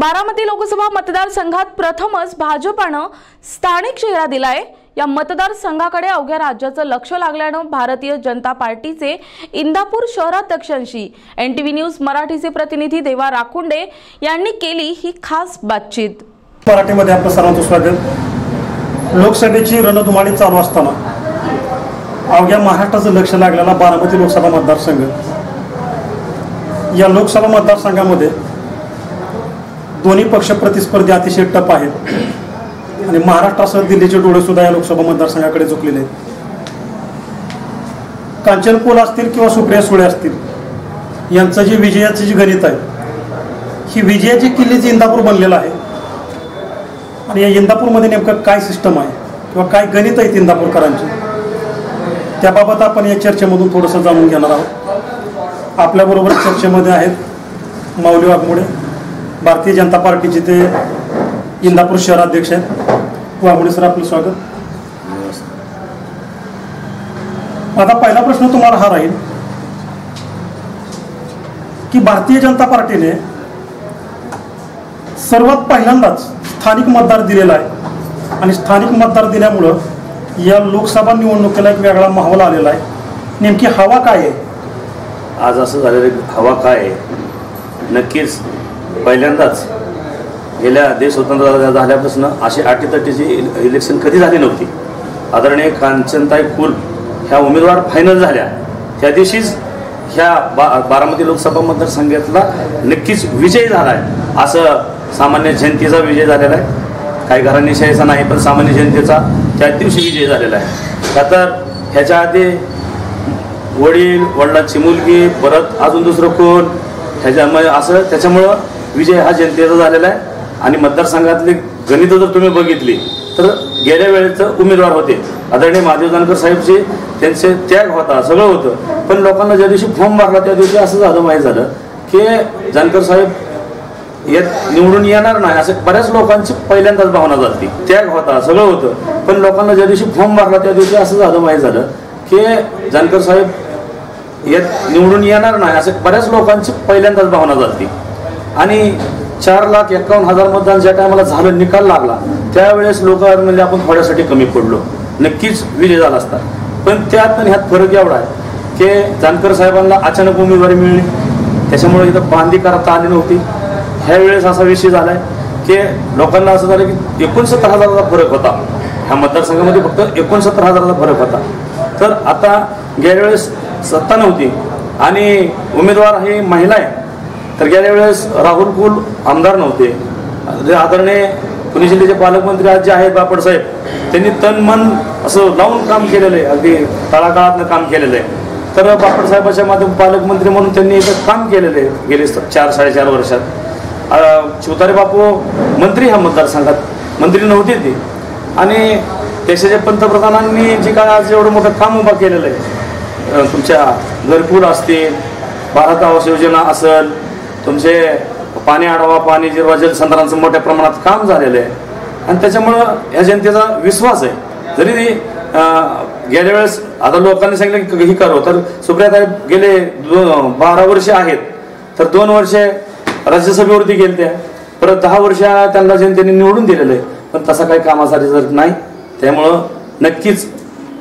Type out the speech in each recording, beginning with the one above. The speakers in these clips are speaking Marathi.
बारामती लोकसभा मतदारसंघात प्रथमच भाजपानं स्थानिक चेहरा दिलाय. या मतदारसंघाकडे अवघ्या राज्याचं लक्ष लागल्यानं भारतीय जनता पार्टीचे इंदापूर शहराध्यक्षांशी एन टी व्ही न्यूज मराठीचे प्रतिनिधी देवा राखुंडे यांनी केली ही खास बातचीत. मराठीमध्ये आपलं सर्वांचं स्वागत. लोकसभेची रणधुमाळी चालू असताना अवघ्या महाराष्ट्राचं लक्ष लागलेला बारामती लोकसभा मतदारसंघ. या लोकसभा मतदारसंघामध्ये दोन्ही पक्ष प्रतिस्पर्धी अतिशय टप आहेत. आणि महाराष्ट्रासह दिल्लीचे डोळे सुद्धा या लोकसभा मतदारसंघाकडे झुकलेले आहेत. कांचन पोल असतील किंवा सुप्रिया सुळे असतील यांचं जे विजयाचं जे गणित आहे ही विजयाची किल्लीची इंदापूर बनलेलं आहे आणि या इंदापूरमध्ये नेमकं काय सिस्टम आहे किंवा काय गणित आहेत इंदापूरकरांची त्याबाबत आपण या चर्चेमधून थोडंसं जाणून घेणार आहोत. आपल्याबरोबर चर्चेमध्ये आहेत माऊली वाघमोडे भारतीय जनता पार्टीचे ते इंदापूर शहराध्यक्ष आहेत. वाघमोडे सर आपलं स्वागत. आता पहिला प्रश्न तुम्हाला हा राहील की भारतीय जनता पार्टीने सर्वात पहिल्यांदाच स्थानिक मतदार दिलेला आहे. आणि स्थानिक मतदार दिल्यामुळं या लोकसभा निवडणुकीला एक वेगळा माहोल आलेला आहे. नेमकी हवा काय आहे? आज असं झालेलं आहे, हवा काय आहे? नक्कीच पहिल्यांदाच गेल्या देश स्वतंत्र झाल्यापासून अशी अटीतटीची इल- इलेक्शन कधी झाली नव्हती. आदरणीय कांचनताई कुल ह्या उमेदवार फायनल झाल्या. त्या दिवशीच ह्या बा बारामती लोकसभा मतदारसंघातला नक्कीच विजय झाला आहे असं सामान्य जनतेचा विजय झालेला आहे. काही घराणेशाहीचा नाही पण सामान्य जनतेचा त्या दिवशी विजय झालेला आहे. का तर ह्याच्या आधी वडील वडिलांची मुलगी परत अजून दुसरं कोण ह्याच्यामुळे असं त्याच्यामुळं विजय हा जनतेचा झालेला आहे. आणि मतदारसंघातली गणितं जर तुम्ही बघितली तर गेल्या वेळेचं उमेदवार होते. आदरणीय महादेव जानकर साहेबचे त्यांचे त्याग होता सगळं होतं. पण लोकांना ज्या दिवशी फॉर्म भरला त्या दिवशी असं झालं माहीत झालं की जानकर साहेब येत निवडून येणार नाही असं बऱ्याच लोकांची पहिल्यांदाच भावना झाली त्याग होता सगळं होतं. पण लोकांना ज्या दिवशी फॉर्म भरला त्या दिवशी असं झालं माहीत झालं की जानकर साहेब येत निवडून येणार नाही असं बऱ्याच लोकांची पहिल्यांदाच भावना झाली आणि चार लाख एकावन्न हजार मतदान ज्या टायमाला झालं निकाल लागला त्यावेळेस लोक म्हणजे आपण थोड्यासाठी कमी पडलो. नक्कीच विजय झाला असता पण त्यात आणि ह्यात फरक एवढा आहे की जानकर साहेबांना अचानक उमेदवारी मिळली. त्याच्यामुळे इथं बांधी करता आली नव्हती ह्या वेळेस असा विषय झाला आहे की लोकांना असं झालं की एकोणसत्तर हजाराचा फरक होता. ह्या मतदारसंघामध्ये फक्त एकोणसत्तर हजाराचा फरक होता. तर आता गेल्या वेळेस सत्ता नव्हती आणि उमेदवार ही महिला आहे. तर गेल्या वेळेस राहुल कुल आमदार नव्हते. जे आदरणीय पुणे जिल्ह्याचे पालकमंत्री आज जे आहेत बापड साहेब त्यांनी तन मन असं लावून काम केलेलं आहे. अगदी तळागाळातनं काम केलेलं आहे. तर बापड साहेबाच्या माध्यम पालकमंत्री म्हणून त्यांनी इथं काम केलेलं आहे. गेले चार साडेचार वर्षात. अं, शिवतारे बापू मंत्री ह्या मतदारसंघात. मंत्री नव्हते ते. आणि देशाच्या पंतप्रधानांनी जे काय आज एवढं मोठं काम उभं केलेलं आहे. तुमच्या घरकुल असतील भारत आवास योजना असेल तुमचे पाणी आढावा पाणी जिरवा जलसंधारणाचं मोठ्या प्रमाणात काम झालेलं आहे. आणि त्याच्यामुळं ह्या जनतेचा विश्वास आहे. जरी ती, गेल्या वेळेस आता लोकांनी सांगितलं की ही करो तर सुप्रियाताई गेले बारा वर्षे आहेत. तर दोन वर्षे राज्यसभेवरती गेले त्या परत दहा वर्ष त्यांना जनतेने निवडून दिलेलं आहे. पण तसा काही कामाचा रिझल्ट नाही त्यामुळं नक्कीच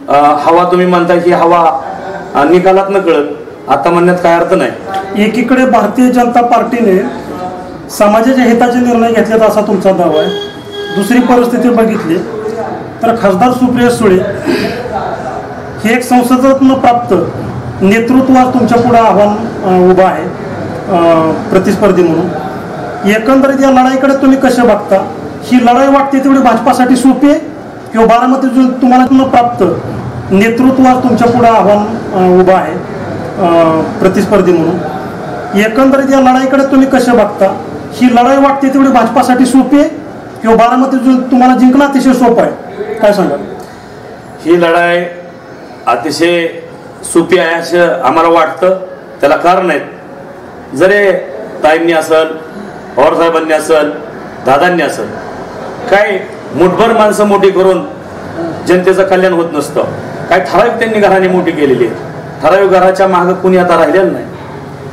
हवा तुम्ही म्हणता की हवा निकालात न कळत. आता म्हणण्यात काय अर्थ नाही. एकीकडे भारतीय जनता पार्टीने समाजाच्या हिताचे निर्णय घेतलेला असा तुमचा दावा आहे. दुसरी परिस्थिती बघितली तर खासदार सुप्रिया सुळे हे एक संसदेतनं प्राप्त नेतृत्व तुमच्यापुढे आव्हान उभं आहे प्रतिस्पर्धी म्हणून. एकंदरीत या लढाईकडे तुम्ही कसे बघता? ही लढाई वाटते तेवढी भाजपासाठी सोपी आहे? किंवा बारामती तुम्हाला प्राप्त नेतृत्व तुमच्यापुढे आव्हान उभं आहे? प्रतिस्पर्धी म्हणून. एकंदरीत या लढाईकडे तुम्ही कसे बघता? ही लढाई वाटते तेवढी भाजपासाठी सोपी आहे? किंवा बारामती तुम्हाला जिंकणं अतिशय सोपं आहे? काय सांगा ही लढाई अतिशय सोपी आहे असं आम्हाला वाटतं. त्याला कारण आहेत. जरे ताईंनी असल पवारसाहेबांनी असल दादांनी असल काय मुठभर माणसं मोठी करून जनतेचं कल्याण होत नसतं. काय ठराविक त्यांनी घराने मोठी केलेली आहे ठराविक घराच्या मागं कुणी आता राहिलेलं नाही.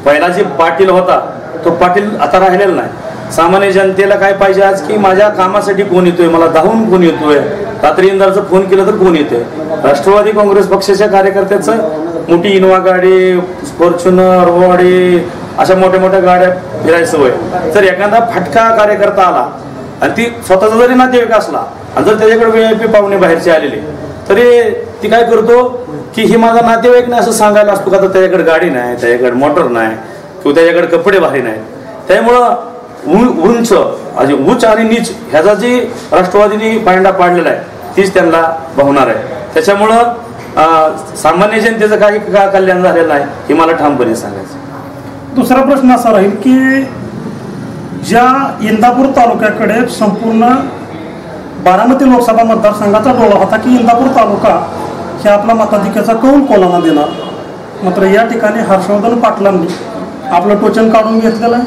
पहिला जे पाटील होता तो पाटील आता राहिलेला नाही. सामान्य जनतेला काय पाहिजे आज की माझ्या कामासाठी कोण येतोय मला धावून कोण येतोय? रात्री इंदारचं फोन केलं तर कोण येतोय? राष्ट्रवादी काँग्रेस पक्षाच्या कार्यकर्त्याचं मोठी इनोवा गाडी फॉर्च्युनर वाडी अशा मोठ्या मोठ्या गाड्या फिरायची सवय तर एखादा फटका कार्यकर्ता आला आणि ती स्वतःचा जरी नातेवाईक असला आणि जर त्याच्याकडे व्ही आय पी पाहुणे बाहेरचे आलेले तरी ती काय करतो? की ही माझा नातेवाईक नाही असं सांगायला असतो का तर त्याच्याकडे गाडी नाही त्याच्याकडे मोटर नाही किंवा त्याच्याकडे कपडे भारी नाही. त्यामुळं उ- उंच म्हणजे उंच आणि नीच ह्याचा जी राष्ट्रवादीने पायंडा पाडलेला आहे तीच त्यांना भावणार आहे. त्याच्यामुळं सामान्य जनतेचं काही का कल्याण झालेलं नाही हे मला ठामपणे सांगायचं. दुसरा प्रश्न असा राहील की ज्या इंदापूर तालुक्याकडे संपूर्ण बारामती लोकसभा मतदारसंघाचा डोळा होता की इंदापूर तालुका की आपला मताधिक्याचा कौल कोणाला देणार? मात्र या ठिकाणी हर्षवर्धन पाटलांनी आपलं टोचन काढून घेतलेलं आहे.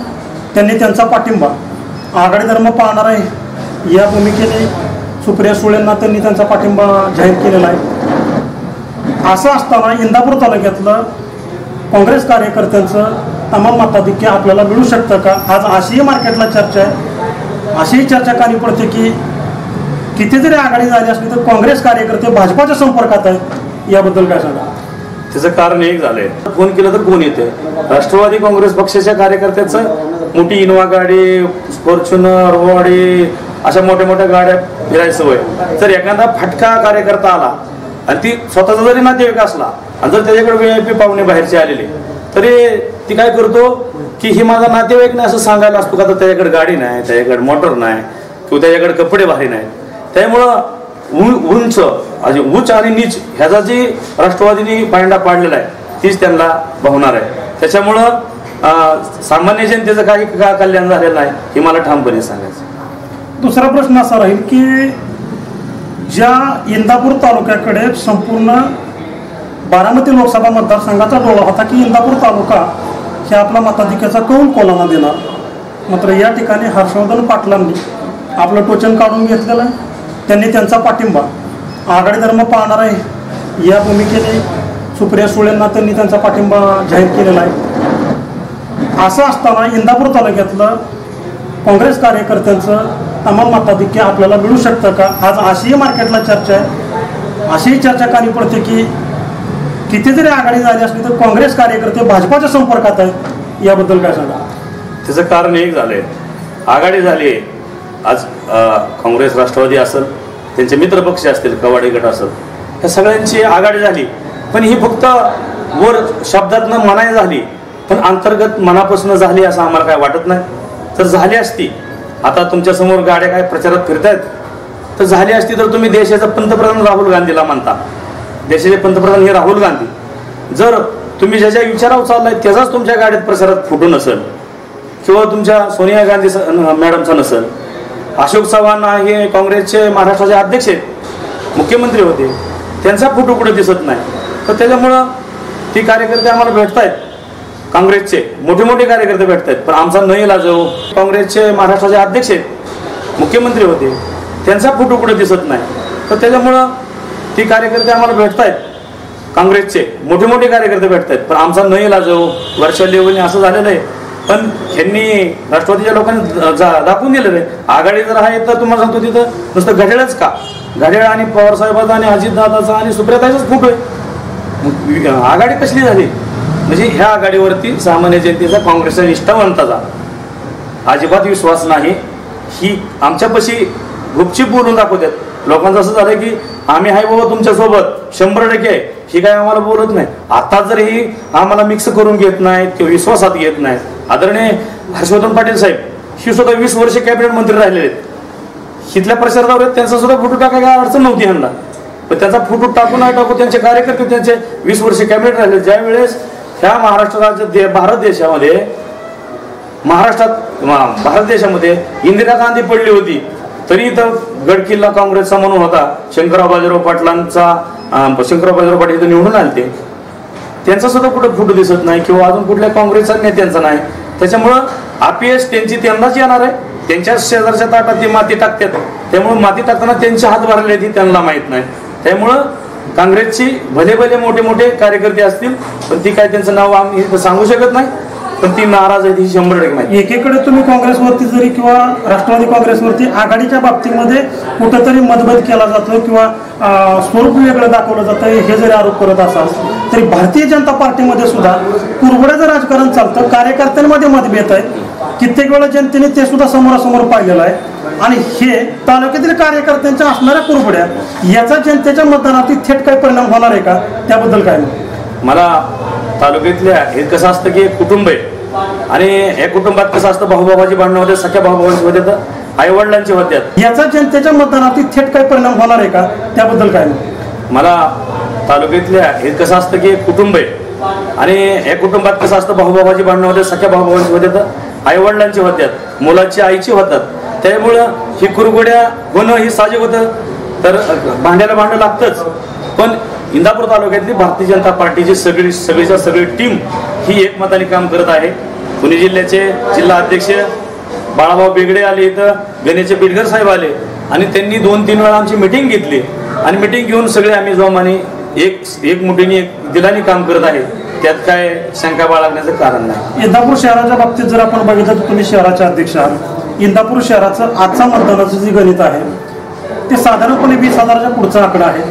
त्यांनी त्यांचा पाठिंबा आघाडी धर्म पाहणार आहे. या भूमिकेने सुप्रिया सुळेंना त्यांनी त्यांचा पाठिंबा जाहीर केलेला आहे. असं असताना इंदापूर तालुक्यातलं काँग्रेस कार्यकर्त्यांचं तमाम मताधिक्य आपल्याला मिळू शकतं का? आज अशीही मार्केटला चर्चा आहे. अशीही चर्चा कानी पडते की किती जरी आघाडी झाली असली तर काँग्रेस कार्यकर्ते भाजपाच्या संपर्कात आहेत याबद्दल काय सांगा? त्याचं कारण एक झालंय. फोन केलं तर कोण येते राष्ट्रवादी काँग्रेस पक्षाच्या कार्यकर्त्याचं मोठी इनोवा गाडी फॉर्च्युनर वाडी अशा मोठ्या मोठ्या गाड्या फिरायचं वय. जर एखादा फटका कार्यकर्ता आला आणि ती स्वतःचा जरी नातेवाईक असला आणि जर त्याच्याकडे व्ही आय पी पाहुणे बाहेरचे आलेले तरी ती काय करतो की ही माझा नातेवाईक नाही असं सांगायला असतो का तर त्याच्याकडे गाडी नाही त्याच्याकडे मोटर नाही किंवा त्याच्याकडे कपडे भारी नाही त्यामुळं उ- उंच म्हणजे उच्च आणि नीच ह्याचा जी राष्ट्रवादीने पायंडा पाडलेला आहे तीच त्यांना भावणार आहे. त्याच्यामुळं सामान्य जनतेचं काही का कल्याण झालेलं नाही हे मला ठामपणे सांगायचं दुसरा प्रश्न असा राहील की ज्या इंदापूर तालुक्याकडे संपूर्ण बारामती लोकसभा मतदारसंघाचा डोळा होता की इंदापूर तालुका हे आपला मताधिक्याचा कौल कोणाला देणार. मात्र या ठिकाणी हर्षवर्धन पाटलांनी आपलं टोचन काढून घेतलेलं आहे. त्यांनी त्यांचा पाठिंबा आघाडी धर्म पाळणार आहे. या भूमिकेने सुप्रिया सुळेंना त्यांनी त्यांचा पाठिंबा जाहीर केलेला आहे. असं असताना इंदापूर तालुक्यातलं काँग्रेस कार्यकर्त्यांचं तमाम मताधिक्य आपल्याला मिळू शकतं का? आज अशीही मार्केटला चर्चा आहे. अशीही चर्चा कानी पडते की किती जरी आघाडी झाली असली तर काँग्रेस कार्यकर्ते भाजपाच्या संपर्कात आहेत. याबद्दल काय सांगा? त्याचं कारण एक झालंय. आघाडी झाली आहे आज काँग्रेस राष्ट्रवादी असेल त्यांचे मित्रपक्ष असतील कवाडी गट असेल ह्या सगळ्यांची आघाडी झाली. पण ही फक्त वर शब्दातनं मनाई झाली पण अंतर्गत मनापासून झाली असं आम्हाला काय वाटत नाही. तर झाली असती. आता तुमच्यासमोर गाड्या काय प्रचारात फिरतायत? तर झाली असती तर तुम्ही देशाचा पंतप्रधान राहुल गांधीला मानता. देशाचे पंतप्रधान हे राहुल गांधी. जर तुम्ही ज्याच्या विचारावर चाललाय त्याचाच तुमच्या गाडीत प्रचारात फुटून नसेल किंवा तुमच्या सोनिया गांधी न- मॅडमचा नसेल अशोक चव्हाण हे काँग्रेसचे महाराष्ट्राचे अध्यक्ष आहेत. मुख्यमंत्री होते. त्यांचा फोटो कुठे दिसत नाही. तर त्याच्यामुळं ती कार्यकर्ते आम्हाला भेटतायत. काँग्रेसचे. मोठे मोठे कार्यकर्ते भेटतायत. पण आमचा नाही लाजव काँग्रेसचे महाराष्ट्राचे अध्यक्ष आहेत मुख्यमंत्री होते त्यांचा फोटो कुठे दिसत नाही. तर त्याच्यामुळं ती कार्यकर्ते आम्हाला भेटतायत. काँग्रेसचे. मोठे मोठे कार्यकर्ते भेटतायत. पण आमचा नई लाजव वर्षा लेवलने असं झालेलं आहे पण ह्यांनी राष्ट्रवादीच्या लोकांनी जा- दाखवून दिलेलं आहे. आघाडी जर आहे तर तुम्हाला सांगतो तिथं नुसतं घड्याळच का? घड्याळ आणि पवारसाहेबाचा आणि अजितदादाचा आणि सुप्रियाताचाच खूप आहे. मग आघाडी कसली झाली? म्हणजे ह्या आघाडीवरती सामान्य जनतेचा काँग्रेसचा निष्ठावंताचा अजिबात विश्वास नाही. ही आमच्यापाशी गुपचीप बोलून दाखवतात. लोकांचं असं झालं की आम्ही आहे बाबा तुमच्यासोबत. शंभर टक्के. आहे ही काय आम्हाला बोलत नाही. आता जर ही आम्हाला मिक्स करून घेत नाहीत किंवा विश्वासात घेत नाहीत. आदरणीय हर्षवर्धन पाटील साहेब ही सुद्धा वीस वर्ष कॅबिनेट मंत्री राहिलेले आहेत. इथल्या प्रचारावर आहेत त्यांचा सुद्धा फोटो टाकाय काय अडचण नव्हती ह्यांना. पण त्यांचा फोटो टाकू नाही टाकू त्यांचे कार्यकर्ते त्यांचे वीस वर्ष कॅबिनेट राहिले ज्या वेळेस ह्या महाराष्ट्र राज्य दे- भारत देशामध्ये महाराष्ट्रात भारत देशामध्ये इंदिरा गांधी पडली होती तरी इथं गडकिल्ला काँग्रेसचा म्हणून होता शंकरराव बाजीराव पाटलांचा शंकरराव बाजीराव पाटील इथं निवडून आले ते त्यांचा सुद्धा कुठं फोटो दिसत नाही किंवा अजून कुठल्या काँग्रेसच्या नेत्यांचा नाही. त्याच्यामुळं अपयश त्यांची त्यांनाच येणार आहे. त्यांच्या शेजारच्या ताटात ती माती टाकतात त्यामुळे माती टाकताना त्यांचे हात भरले आहेत त्यांना माहीत नाही. त्यामुळं काँग्रेसची भले भले मोठे मोठे कार्यकर्ते असतील पण ती काय त्यांचं नाव आम्ही सांगू शकत नाही. पण ती नाराज आहे ही शंभर टक्के माहिती. एकीकडे तुम्ही काँग्रेसवरती जरी किंवा राष्ट्रवादी काँग्रेसवरती आघाडीच्या बाबतीमध्ये कुठंतरी मतभेद केला जातो किंवा स्वरूप वेगळं दाखवलं जातं हे जरी आरोप करत असाल तरी भारतीय जनता पार्टीमध्ये सुद्धा कुरबड्याचं राजकारण चालतं कार्यकर्त्यांमध्ये मतभेद आहे. कित्येक वेळा जनतेने ते सुद्धा समोरासमोर पाहिलेलं आहे. आणि हे तालुक्यातील कार्यकर्त्यांच्या असणाऱ्या कुरबड्या याचा जनतेच्या मतदानावरती थेट काही परिणाम होणार आहे का? त्याबद्दल काय? मला तालुक्यातल्या हे कसं असतं की एक कुटुंब आहे. आणि या कुटुंबात कसं असतं भाऊबाबाची भांडणं होते सख्या भाऊबाबांची होते आई वडिलांची होत्यात याचा जनतेच्या मतदानावरती थेट काही परिणाम होणार आहे का? त्याबद्दल काय? मला तालुक्यातल्या हे कसं असतं की एक कुटुंब आहे. आणि या कुटुंबात कसं असतं भाऊबाबाची भांडणं होते सख्या भाऊबाबांची होते आई वडिलांची होत्यात मुलाची आईची होतात. त्यामुळं ही कुरगुड्या होणं ही साहजिक होतं. तर भांड्याला भांडं लागतंच. पण इंदापूर तालुक्यातली भारतीय जनता पार्टीची सगळी सगळीच्या सगळी टीम ही एकमताने काम करत आहे. पुणे जिल्ह्याचे जिल्हा अध्यक्ष बाळाभाऊ बेगडे आले इथं गणेश बिडकर साहेब आले आणि त्यांनी दोन तीन वेळा आमची मिटिंग घेतली. आणि मिटिंग घेऊन सगळे आम्ही जोमाने एक एक मुठीने एक दिलाने काम करत आहे. त्यात काय शंका बाळगण्याचं कारण नाही. इंदापूर शहराच्या बाबतीत जर आपण बघितलं तर तुम्ही शहराचे अध्यक्ष आहात. इंदापूर शहराचं आजचा मतदानाचं जे गणित आहे ते साधारणपणे वीस हजाराच्या पुढचा आकडा आहे.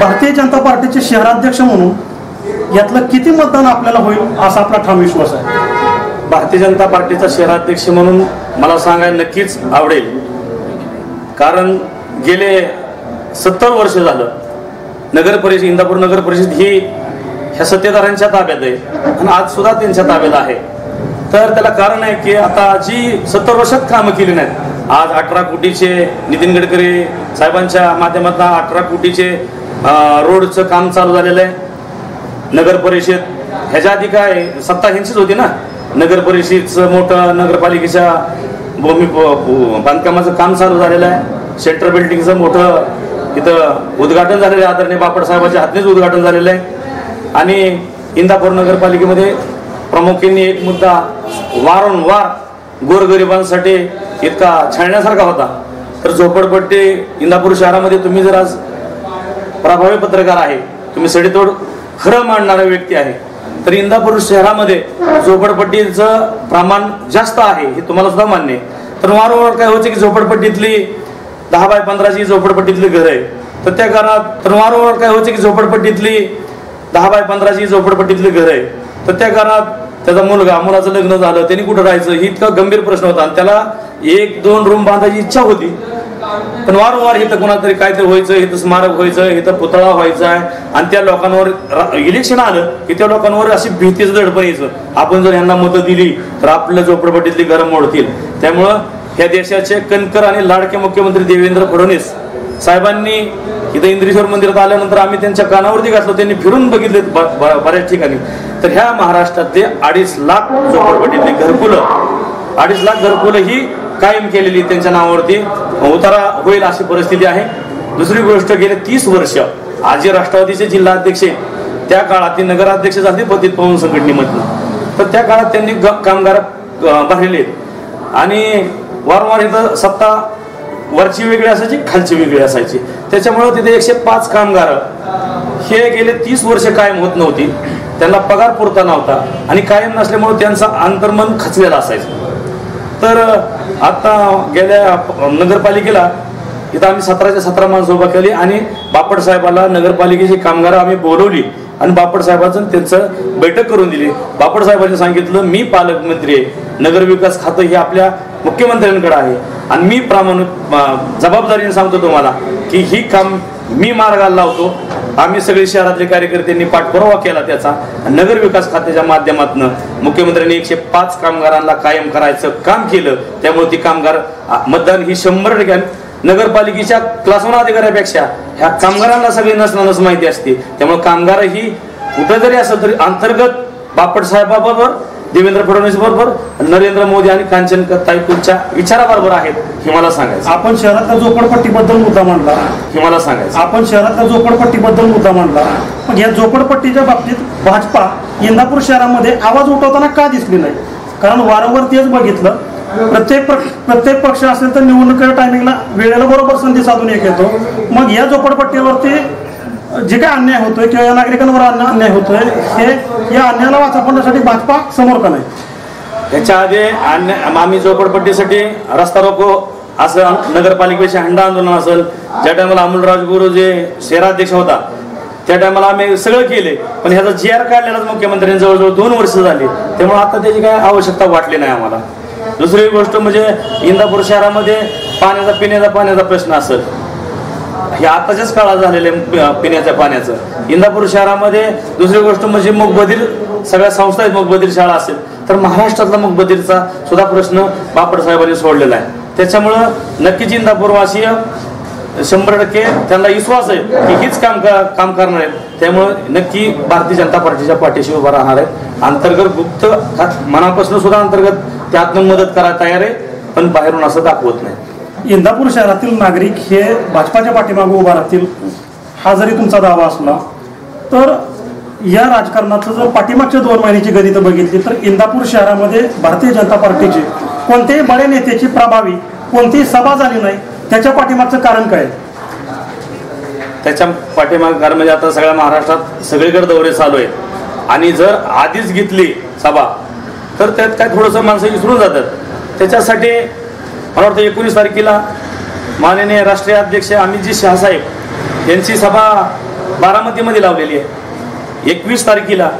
भारतीय जनता पार्टीचे शहराध्यक्ष म्हणून यातलं किती मतदान आपल्याला होईल असा आपला ठाम विश्वास आहे. भारतीय जनता पार्टीचा शहराध्यक्ष म्हणून मला सांगायला नक्कीच आवडेल. कारण गेले सत्तर वर्ष झालं नगर परिषद इंदापूर नगर परिषद ही ह्या सत्तेदारांच्या ताब्यात आहे आणि आज सुद्धा त्यांच्या ताब्यात आहे. तर त्याला कारण आहे की आता जी सत्तर वर्षात कामं केली नाहीत आज अठरा कोटीचे नितीन गडकरी साहेबांच्या माध्यमातून अठरा कोटीचे रोडचं काम चालू झालेलं आहे. नगर परिषद ह्याच्या आधी काय सत्ता ह्यांचीच होती ना? नगर परिषदचं मोठं नगरपालिकेच्या भूमी बांधकामाचं काम चालू झालेलं आहे. सेंट्रल बिल्डिंगचं मोठं इथं उद्घाटन झालेलं आहे. आदरणीय बापट साहेबांच्या हातनेच उद्घाटन झालेलं आहे. आणि इंदापूर नगरपालिकेमध्ये प्रामुख्याने एक मुद्दा वारंवार गोरगरिबांसाठी इतका छळण्यासारखा होता. तर झोपडपट्टी इंदापूर शहरामध्ये तुम्ही जर आज प्रभावी पत्रकार आहे. तुम्ही सडेतोड खरं मांडणारा व्यक्ती आहे. तर इंदापूर शहरामध्ये झोपडपट्टीचं प्रमाण जास्त आहे हे तुम्हाला सुद्धा मान्य तर वारंवार काय होतं की झोपडपट्टीतली दहा बाय पंधराची झोपडपट्टीतली घर आहे. तर त्या घरात तर वारंवार काय होतं की झोपडपट्टीतली दहा बाय पंधराची झोपडपट्टीतली घर आहे. तर त्या घरात त्याचा मुलगा मुलाचं लग्न झालं त्यांनी कुठं राहायचं ही इतका गंभीर प्रश्न होता. आणि त्याला एक दोन रूम बांधायची इच्छा होती. पण वारंवार इथं कोणातरी काहीतरी व्हायचं इथं स्मारक व्हायचं इथं पुतळा व्हायचा आहे आणि त्या लोकांवर इलेक्शन आलं की त्या लोकांवर अशी भीतीचं दडपण यायचं. आपण जर यांना मतं दिली तर आपल्या झोपडपट्टीतली घरं मोडतील. त्यामुळं ह्या देशाचे कणकर आणि लाडके मुख्यमंत्री देवेंद्र फडणवीस साहेबांनी इथं इंद्रेश्वर मंदिरात आल्यानंतर आम्ही त्यांच्या कानावरती घातलो त्यांनी फिरून बघितले बऱ्याच ठिकाणी. तर ह्या महाराष्ट्रातले अडीच लाख झोपडपट्टीतली घरकुलं अडीच लाख घरकुलं ही कायम केलेली त्यांच्या नावावरती उतारा होईल अशी परिस्थिती आहे. दुसरी गोष्ट गेले तीस वर्ष आज जे राष्ट्रवादीचे जिल्हाध्यक्ष आहेत, त्या काळात ते नगराध्यक्ष झाले पतित पवन संघटनेमधनं. तर त्या काळात त्यांनी ग- कामगार भरलेले आहेत. आणि वारंवार इथं सत्ता वरची वेगळी असायची खालची वेगळी असायची. त्याच्यामुळे तिथे एकशे पाच कामगार हे गेले तीस वर्ष कायम होत नव्हती. त्यांना पगार पुरता नव्हता. आणि कायम नसल्यामुळे त्यांचं अंतर्मन खचलेला असायचं. तर आता गेल्या नगरपालिकेला इथं आम्ही सतराच्या सतरा माणसं उभा केली आणि बापट साहेबाला नगरपालिकेची कामगार आम्ही बोलवली आणि बापट साहेबाचं त्यांचं बैठक करून दिली. बापट साहेबांनी सांगितलं मी पालकमंत्री आहे. नगरविकास खातं हे आपल्या मुख्यमंत्र्यांकडे आहे. आणि मी प्रामाणिक जबाबदारीने सांगतो तुम्हाला की ही काम मी मार्गाला लावतो. आम्ही सगळे शहरातले कार्यकर्त्यांनी पाठपुरावा केला त्याचा. नगर विकास खात्याच्या माध्यमातून मुख्यमंत्र्यांनी एकशे पाच कामगारांना कायम करायचं काम केलं. त्यामुळे ती कामगार मतदान ही शंभर टक्के नगरपालिकेच्या क्लासवन अधिकाऱ्यापेक्षा ह्या कामगारांना सगळी नसणारच माहिती असते. त्यामुळे कामगार ही कुठं जरी असं तरी अंतर्गत बापट साहेबाबरोबर देवेंद्र फडणवीस बरोबर नरेंद्र मोदी आणि कांचन ताईपूरच्या विचाराबरोबर आहेत हे मला सांगायचं. आपण शहरातल्या झोपडपट्टीबद्दल मुद्दा मांडला. हे मला सांगायचं. आपण शहरातल्या झोपडपट्टीबद्दल मुद्दा मांडला. मग या झोपडपट्टीच्या बाबतीत भाजपा इंदापूर शहरामध्ये आवाज उठवताना का दिसली नाही? कारण वारंवार तेच बघितलं. प्रत्येक प्र- प्रत्येक पक्ष असेल तर निवडणुकीच्या टायमिंगला वेळेला बरोबर संधी साधून एक येतो. मग या झोपडपट्टीवरती जे काय अन्याय होतोय किंवा या नागरिकांवर अन्या- अन्याय होतोय हे या अन्यायाला वाचवण्यासाठी भाजपा समोर का नाही? त्याच्या आधी अन्य आम्ही झोपडपट्टीसाठी रस्ता रोको असं नगरपालिकेचे हंडा आंदोलन असेल ज्या टायमाला अमोल राजगुरू जे शहराध्यक्ष होता त्या टायमाला आम्ही सगळं केले. पण ह्याचा जी आर काढलेलाच मुख्यमंत्र्यांनी जवळजवळ दोन वर्ष झाली. त्यामुळे आता त्याची काय आवश्यकता वाटली नाही आम्हाला. दुसरी गोष्ट म्हणजे इंदापूर शहरामध्ये पाण्याचा पिण्याचा पाण्याचा प्रश्न असेल. हे आताच्याच काळात झालेले पिण्याच्या पाण्याचं. इंदापूर शहरामध्ये दुसरी गोष्ट म्हणजे मुगबधीर सगळ्या संस्था आहेत मुगबधीर शाळा असेल. तर महाराष्ट्रातला मुगबधीरचा सुद्धा प्रश्न बापट साहेबांनी सोडलेला आहे. त्याच्यामुळं नक्कीच इंदापूरवासीय शंभर टक्के त्यांना विश्वास आहे की हीच काम काम करणार आहेत. त्यामुळं नक्की भारतीय जनता पार्टीच्या पाठीशी उभा राहणार आहे. अंतर्गत गुप्त मनापासून सुद्धा अंतर्गत त्यातनं मदत करायला तयार आहे पण बाहेरून असं दाखवत नाही. इंदापूर शहरातील नागरिक हे भाजपाच्या पाठीमागे उभा राहतील हा जरी तुमचा दावा असला तर या राजकारणाचं जर पाठीमागच्या दोन महिन्याची गणितं बघितली तर इंदापूर शहरामध्ये भारतीय जनता पार्टीचे कोणत्याही बड्या नेत्याची प्रभावी कोणतीही सभा झाली नाही त्याच्या पाठीमागचं कारण काय आहे? त्याच्या पाठीमाग कारण म्हणजे आता सगळ्या महाराष्ट्रात सगळीकडे दौरे चालू आहेत आणि जर आधीच घेतली सभा तर त्यात काय थोडंसं माणसं विसरून जातात त्याच्यासाठी मला वाटतं एकोणीस तारखेला माननीय राष्ट्रीय अध्यक्ष अमितजी शहासाहेब यांची सभा बारामतीमध्ये लावलेली आहे. एकवीस तारखेला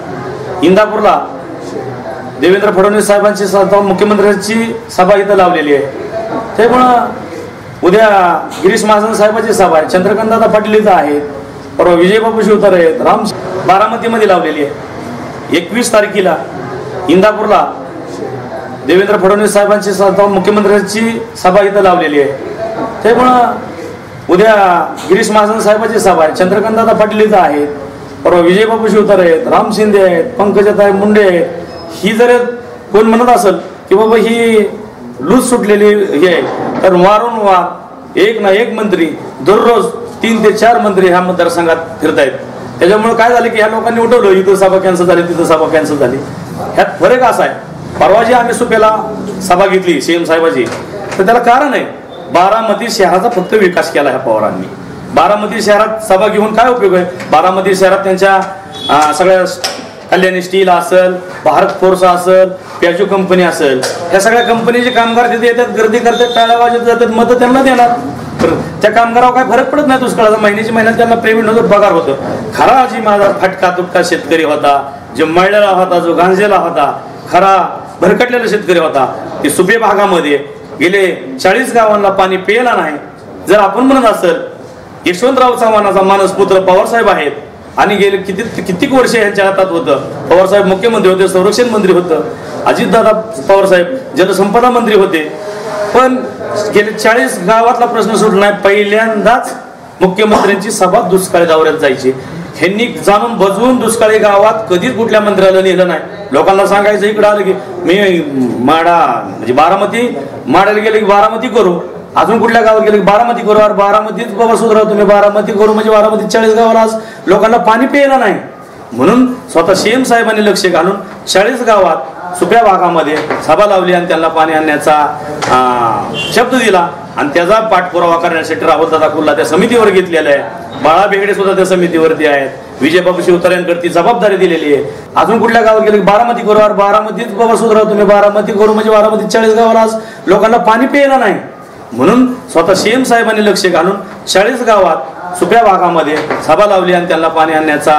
इंदापूरला देवेंद्र फडणवीस साहेबांची सभा मुख्यमंत्र्यांची सभा इथं लावलेली आहे. त्यामुळं उद्या गिरीश महाजन साहेबांची सभा आहे. चंद्रकांतदादा पाटील इथं आहेत. परवा विजयबाबू शिवतर आहेत. राम बारामतीमध्ये लावलेली आहे. एकवीस तारखेला इंदापूरला देवेंद्र फडणवीस साहेबांची सभा मुख्यमंत्र्यांची सभा इथं लावलेली आहे. त्यामुळं उद्या गिरीश महाजन साहेबांची सभा आहे. चंद्रकांतदादा पाटील इथं आहेत. परवा विजयबाबू शिवतर आहेत. राम शिंदे आहेत. पंकजाताई मुंडे आहेत. ही जर कोण म्हणत असेल की बाबा ही लूज सुटलेली हे आहे तर वारंवार एक ना एक मंत्री दररोज तीन ते चार मंत्री ह्या मतदारसंघात फिरतायत. त्याच्यामुळे काय झालं की ह्या लोकांनी उठवलं इथं सभा कॅन्सल झाली तिथं सभा कॅन्सल झाली. ह्यात फरक असा आहे. परवा जी आम्ही सुपेला सभा घेतली सीएम साहेबाची. तर त्याला कारण आहे बारामती शहराचा फक्त विकास केला ह्या पवारांनी. बारामती शहरात सभा घेऊन काय उपयोग आहे? बारामती शहरात त्यांच्या सगळ्या कल्याणी स्टील असेल भारत फोर्स असेल प्याजू कंपनी असेल ह्या सगळ्या कंपनीचे कामगार तिथे येतात गर्दी करतात टाळ्या वाजत जातात मत त्यांना देणार. तर त्या कामगारावर काय फरक पडत नाही दुष्काळाचा? महिन्याची महिन्यात त्यांना पेमेंट होतं पगार होतं. खरा जी माझा फटका तुटका शेतकरी होता जो मळलेला होता जो गांजेला होता खरा भरकटलेला शेतकरी होता. ते सुपे भागामध्ये गेले. चाळीस गावांना पाणी प्यायला नाही. जर आपण म्हणत असेल यशवंतराव चव्हाणाचा मानस पुत्र पवारसाहेब आहेत. आणि गेले किती कित्येक वर्ष यांच्या हातात होतं? पवारसाहेब मुख्यमंत्री होते संरक्षण मंत्री होतं. अजितदादा पवारसाहेब जलसंपदा मंत्री होते. पण गेले चाळीस गावातला प्रश्न सुटला नाही. पहिल्यांदाच मुख्यमंत्र्यांची सभा दुष्काळी दौऱ्यात जायची. ह्यांनी जाणून बजवून दुष्काळी गावात कधीच कुठल्या मंत्र्याला नेलं नाही. लोकांना सांगायचं इकडं आलं की मी माडा म्हणजे बारामती माडाला गेलं की बारामती करू. अजून कुठल्या गावात गेलं की बारामती करू. अरे बारामतीच बाबा सुधरा तुम्ही बारामती करू. म्हणजे बारामती चाळीस गावाला आज लोकांना पाणी प्यायला नाही. म्हणून स्वतः सीएम साहेबांनी लक्ष घालून चाळीस गावात सुप्या भागामध्ये सभा लावली आणि त्यांना पाणी आणण्याचा शब्द दिला. आणि त्याचा पाठपुरावा करण्यासाठी राहुल दादा कुल्ला त्या समितीवर घेतलेला आहे. बाळा बेगडे सुद्धा त्या समितीवरती आहेत. विजयबाबू शिवतारेंकडे ती जबाबदारी दिलेली आहे. अजून कुठल्या गावात गेले बारामती करू? अरे बाबा सुधरा तुम्ही. बारामती करू म्हणजे बारामती चाळीस गावाला आज लोकांना पाणी प्यायला नाही. म्हणून स्वतः सीएम साहेबांनी लक्ष घालून चाळीस गावात सुप्या भागामध्ये सभा लावली आणि त्यांना पाणी आणण्याचा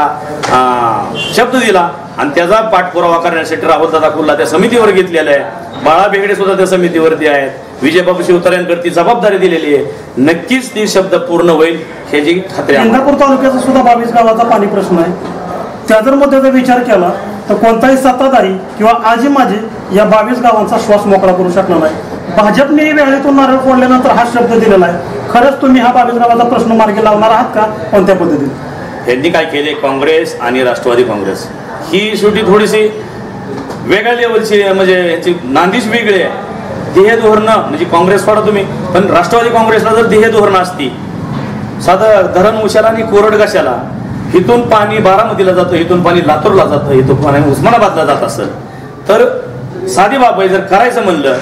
शब्द दिला. आणि त्याचा पाठपुरावा करण्यासाठी राहुल दादा कुल्ला त्या समितीवर घेतलेला आहे. बाळा बेगडे सुद्धा त्या समितीवरती आहेत. विजयबाबू शिवतारेंकडे ती जबाबदारी दिलेली आहे. नक्कीच ती शब्द पूर्ण होईल ह्याची खात्री इंदापूर तालुक्याचा सुद्धा बावीस गावाचा पाणी प्रश्न आहे. त्या जर मुद्द्याचा विचार केला. तर कोणताही सत्ताधारी किंवा आजी माझी या बावीस गावांचा श्वास मोकळा करू शकणार नाही. भाजपने वेळेतून नारळ फोडल्यानंतर हा शब्द दिलेला आहे. खरंच तुम्ही हा बावीस गावाचा प्रश्न मार्गी लावणार आहात का? कोणत्या पद्धतीने? यांनी काय केले? काँग्रेस आणि राष्ट्रवादी काँग्रेस. ही शेवटी थोडीशी वेगळ्या लेवलची म्हणजे याची नांदीच वेगळी आहे. ध्येय धोरणं म्हणजे काँग्रेस सोडा तुम्ही. पण राष्ट्रवादी काँग्रेसला जर ध्येय धोरणं असती साधं धरण उशाला आणि कोरड कशाला इथून पाणी बारामतीला जातं इथून पाणी लातूरला जातं इथून पाणी उस्मानाबादला जात असं तर साधी बाब आहे जर करायचं म्हणलं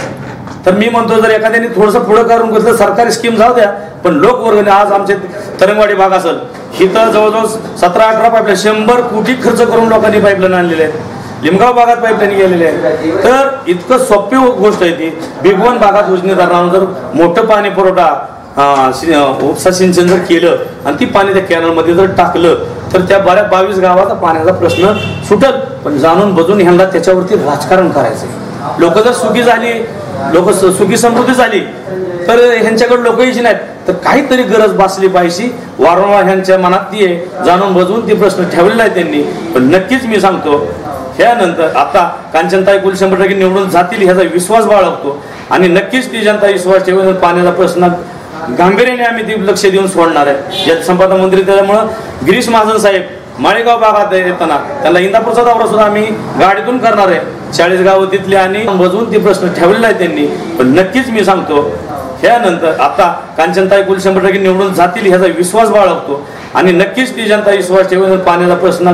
तर मी म्हणतो जर एखाद्याने थोडंसं पुढं करून घेतलं सरकारी स्कीम जाऊ द्या पण लोकवर्गणी आज आमचे तरंगवाडी भाग असेल इथं जवळजवळ सतरा अठरा पाईपलाईन शंभर कोटी खर्च करून लोकांनी पाईपलाईन आणलेले आहेत. लिमगाव भागात पाईपलाईन गेलेले आहे तर इतकं सोपी गोष्ट आहे ती. बिगवन भागात योजनेदारांना जर मोठं पाणी पुरवठा उपसा सिंचन जर केलं आणि ती पाणी त्या कॅनलमध्ये जर टाकलं तर त्या बऱ्या बावीस गावाचा पाण्याचा प्रश्न सुटत पण जाणून बजून ह्यांना त्याच्यावरती राजकारण करायचंय. लोक जर सुखी झाली लोक सुखी समृद्धी झाली तर ह्यांच्याकडे लोक यायची नाहीत. तर काहीतरी गरज भासली पाहिजे. वारंवार ह्यांच्या मनात ती आहे. जाणून बजून ती प्रश्न ठेवलेला आहे त्यांनी. पण नक्कीच मी सांगतो ह्यानंतर आता कांचनताई कुल शंभर टक्के निवडून जातील ह्याचा विश्वास बाळगतो. आणि नक्कीच ती जनता विश्वास ठेवून पाण्याचा प्रश्न गांभीर्याने आम्ही ती लक्ष देऊन सोडणार आहे. जलसंपदा मंत्री त्याच्यामुळं गिरीश महाजन साहेब माळेगाव भागात येताना त्यांना इंदापूरचा दौरा सुद्धा आम्ही गाडीतून करणार आहे. चाळीस गाव तिथले आणि बजवून ते प्रश्न ठेवलेला आहे त्यांनी. पण नक्कीच मी सांगतो ह्यानंतर आता कांचनताई कुल शंभर टक्के निवडून जातील ह्याचा विश्वास बाळगतो. आणि नक्कीच ती जनता विश्वास ठेवून पाण्याचा प्रश्न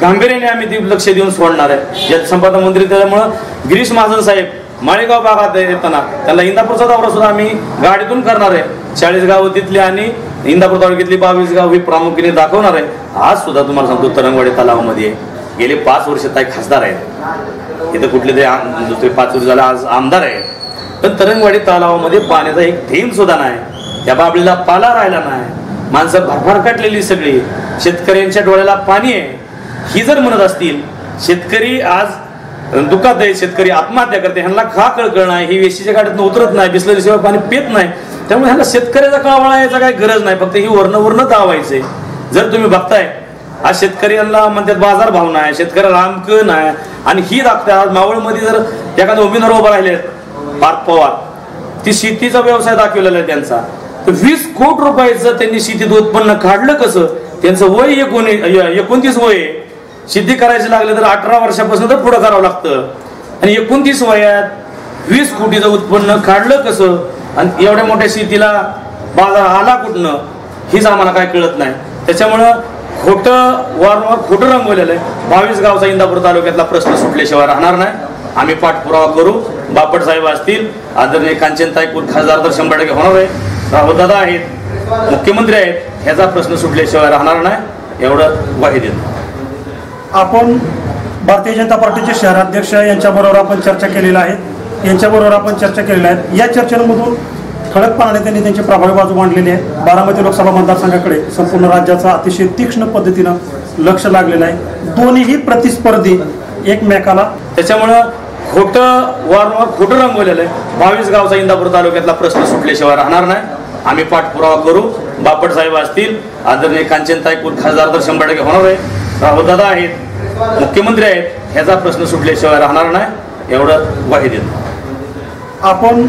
गांभीर्याने आम्ही ती लक्ष देऊन सोडणार आहे. जलसंपदा मंत्री त्याच्यामुळं गिरीश महाजन साहेब माळेगाव भागात येताना त्यांना इंदापूरचा दौरा सुद्धा आम्ही गाडीतून करणार आहे. चाळीस गाव तिथली आणि इंदापूर तालुक्यातली बावीस गाव ही प्रामुख्याने दाखवणार आहे. आज सुद्धा तुम्हाला सांगतो तरंगवाडी तलावामध्ये गेले पाच वर्ष ताई खासदार आहेत. इथं कुठले तरी आम- दुसरे पाच वर्ष झाले आज आमदार आहेत. पण तरंगवाडी तलावामध्ये पाण्याचा एक थेंब सुद्धा नाही. त्या बाबळीला पाला राहिला नाही. माणसं भरभर कटलेली सगळी. शेतकऱ्यांच्या डोळ्याला पाणी आहे. ही जर म्हणत असतील शेतकरी आज दुःखात आहे शेतकरी आत्महत्या करते ह्यांना का कळकळ नाही? ही वेशीच्या गाड्यातून उतरत नाही बिसलेल्याशिवाय पाणी पित नाही. त्यामुळे ह्यांना शेतकऱ्याचा कावळा याचा काही गरज नाही फक्त ही वर्ण वर्ण दावायचंय जर तुम्ही बघताय आज शेतकऱ्यांना म्हणतात बाजार भाव नाही शेतकऱ्याला आमक नाही. आणि ही दाखते आज मावळमध्ये जर एखादा उमेदवार उभा राहिले पार्थ पवार ती शेतीचा व्यवसाय दाखवलेला आहे त्यांचा. तर वीस कोटी रुपयाचं त्यांनी शेतीत उत्पन्न काढलं कसं? त्यांचं वय एकोण एकोणतीस वय आहे. सिद्धी करायची लागले तर अठरा वर्षापासून तर पुढं करावं लागतं. आणि एकोणतीस वयात वीस कोटीचं उत्पन्न काढलं कसं? आणि एवढ्या मोठ्या शेतीला बाजार आला कुठनं? हीच आम्हाला काय कळत नाही. त्याच्यामुळं खोटं वारंवार खोटं रंगवलेलं आहे. बावीस गावचा इंदापूर तालुक्यातला प्रश्न सुटल्याशिवाय राहणार नाही. आम्ही पाठपुरावा करू. बापट साहेब असतील. आदरणीय कांचनताई खासदार तर शंभर टक्के होणार आहे. राहुल दादा आहेत. मुख्यमंत्री आहेत. ह्याचा प्रश्न सुटल्याशिवाय राहणार नाही. एवढं ग्वाही देतो आपण भारतीय जनता पार्टीचे शहराध्यक्ष यांच्याबरोबर आपण चर्चा केलेल्या आहेत यांच्याबरोबर आपण चर्चा केलेल्या आहेत. या चर्चेमधून ठळकपणाने त्यांनी त्यांची प्रभावी बाजू मांडलेली आहे. बारामती लोकसभा मतदारसंघाकडे संपूर्ण राज्याचा अतिशय तीक्ष्ण पद्धतीनं लक्ष लागलेलं आहे. दोन्हीही प्रतिस्पर्धी एकमेकाला. त्याच्यामुळं खोटं वारंवार खोटं रंगवलेलं आहे. बावीस गावचा इंदापूर तालुक्यातला प्रश्न सुटल्याशिवाय राहणार नाही. आम्ही पाठपुरावा करू. बापट साहेब असतील. आदरणीय कांचनताई कुल खासदार तर शंभर टक्के होणार आहे. राहुल आहेत मुख्यमंत्री आहेत ह्याचा प्रश्न सुटल्याशिवाय राहणार नाही एवढं ग्वाही देतो. आपण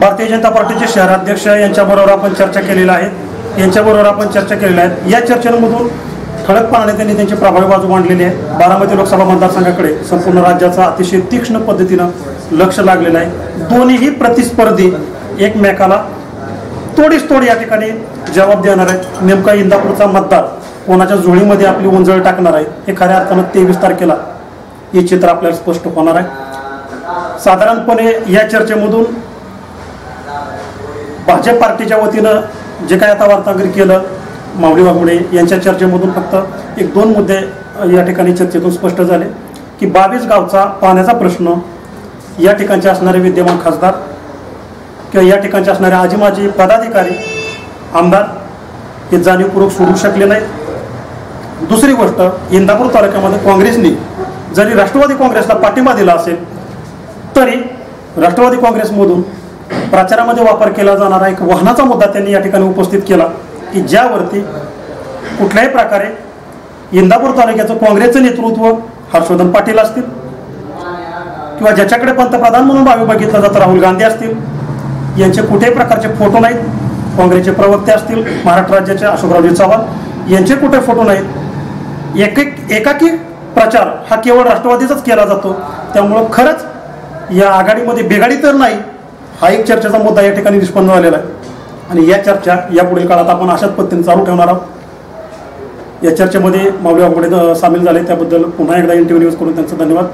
भारतीय जनता पार्टीचे शहराध्यक्ष यांच्याबरोबर आपण चर्चा केलेल्या आहेत यांच्याबरोबर आपण चर्चा केलेल्या आहेत या चर्चेमधून ठळकपणाने त्यांनी त्यांची प्रभावी बाजू मांडलेली आहे. बारामती लोकसभा मतदारसंघाकडे संपूर्ण राज्याचा अतिशय तीक्ष्ण पद्धतीनं लक्ष लागलेलं आहे. दोन्हीही प्रतिस्पर्धी एकमेकाला तोडीस तोड या ठिकाणी जबाब देणार आहेत. नेमका इंदापूरचा मतदार कोणाच्या जुळीमध्ये आपली उंजळ टाकणार आहे हे खऱ्या अर्थानं तेवीस तारखेला हे चित्र आपल्याला स्पष्ट होणार आहे. साधारणपणे या चर्चेमधून भाजप पार्टीच्या वतीनं जे काय आता वार्तागिरी केलं मावळी वाघुडे यांच्या चर्चेमधून फक्त एक दोन मुद्दे या ठिकाणी चर्चेतून स्पष्ट झाले की बावीस गावचा पाण्याचा प्रश्न या ठिकाणचे असणारे विद्यमान खासदार किंवा या ठिकाणचे असणारे आजी माजी पदाधिकारी आमदार हे जाणीवपूर्वक सोडू शकले नाही दुसरी गोष्ट इंदापूर तालुक्यामध्ये काँग्रेसने जरी राष्ट्रवादी काँग्रेसला पाठिंबा दिला असेल तरी राष्ट्रवादी काँग्रेसमधून प्रचारामध्ये वापर केला जाणारा एक वाहनाचा मुद्दा त्यांनी या ठिकाणी उपस्थित केला की ज्यावरती कुठल्याही प्रकारे इंदापूर तालुक्याचं काँग्रेसचं नेतृत्व हर्षवर्धन पाटील असतील किंवा ज्याच्याकडे पंतप्रधान म्हणून भावी बघितलं जातं राहुल गांधी असतील यांचे कुठेही प्रकारचे फोटो नाहीत. काँग्रेसचे प्रवक्ते असतील महाराष्ट्र राज्याचे अशोकरावजी चव्हाण यांचे कुठे फोटो नाहीत. एक एक एकाकी प्रचार हा केवळ राष्ट्रवादीचाच केला जातो. त्यामुळं खरंच या आघाडीमध्ये बेगाडी तर नाही हा एक चर्चेचा मुद्दा या ठिकाणी निष्पन्न झालेला आहे. आणि या चर्चा या पुढील काळात आपण अशाच पद्धतीने चालू ठेवणार आहोत. या चर्चेमध्ये माऊली आंबोडे सामील झाले त्याबद्दल पुन्हा एकदा एन टी व्ही करून त्यांचा धन्यवाद.